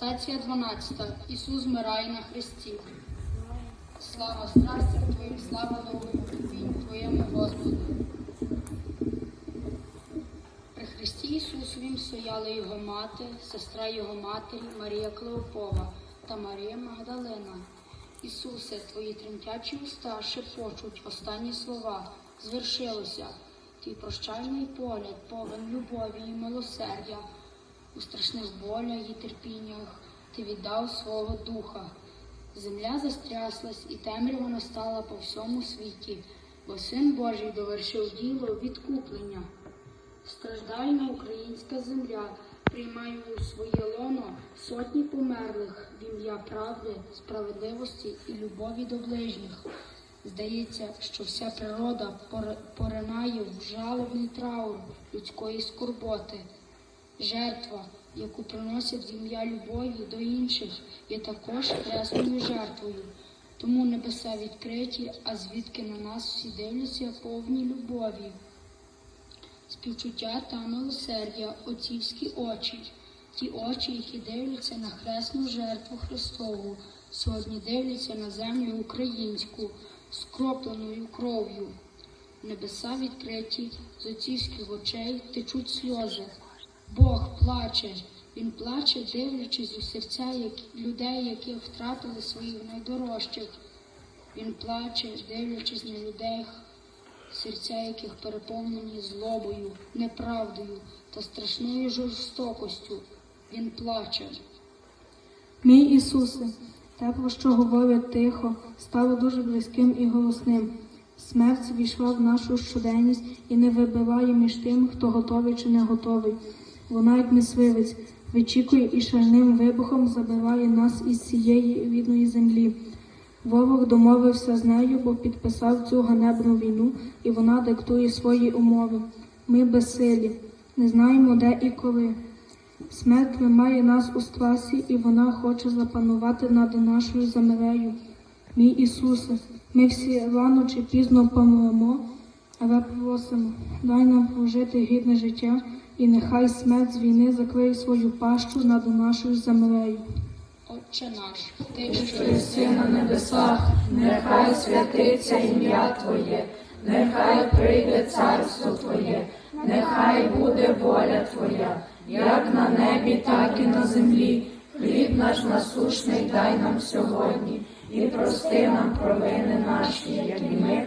Стація 12. Ісус вмирає на хресті. Слава страстям Твоїм, слава новому тобі, Твоєму Господу. При Христі Ісусовім стояли його мати, сестра його матері Марія Клеопова та Марія Магдалина. Ісусе, твої тремтячі уста шепочуть останні слова. Звершилося. Твій прощальний погляд, повен любові і милосердя. У страшних болях і терпіннях ти віддав свого духа. Земля застряслась, і темрява настала по всьому світі, бо Син Божий довершив діло відкуплення. Страждальна українська земля приймає у своє лоно сотні померлих в ім'я правди, справедливості і любові до ближніх. Здається, що вся природа поринає в жалобний траур людської скорботи. Жертва, яку приносять в ім'я любові до інших, є також хресною жертвою. Тому небеса відкриті, а звідки на нас всі дивляться повні любові співчуття та милосердя, отцівські очі, ті очі, які дивляться на хресну жертву Христову, сьогодні дивляться на землю українську, скропленою кров'ю. Небеса відкриті, з отцівських очей течуть сльози. Бог плаче, Він плаче, дивлячись у серця людей, які втратили своїх найдорожчих. Він плаче, дивлячись на людей, серця яких переповнені злобою, неправдою та страшною жорстокостю. Він плаче. Мій Ісусе, тепло, що говорить тихо, стало дуже близьким і голосним. Смерть війшла в нашу щоденність і не вибиває між тим, хто готовий чи не готовий. Вона, як мисливець, вичікує і шальним вибухом забиває нас із цієї рідної землі. Ворог домовився з нею, бо підписав цю ганебну війну, і вона диктує свої умови. Ми безсилі, не знаємо де і коли. Смерть тримає нас у страсі, і вона хоче запанувати над нашою землею. Мій Ісусе, ми всі рано чи пізно помремо, але просимо, дай нам прожити гідне життя, і нехай смерть з війни закриє свою пащу над нашою землею. Отче наш, ти що єси на небесах, нехай святиться ім'я Твоє, нехай прийде царство Твоє, нехай буде воля Твоя, як на небі, так і на землі. Хліб наш насушний дай нам сьогодні, і прости нам провини наші, як і ми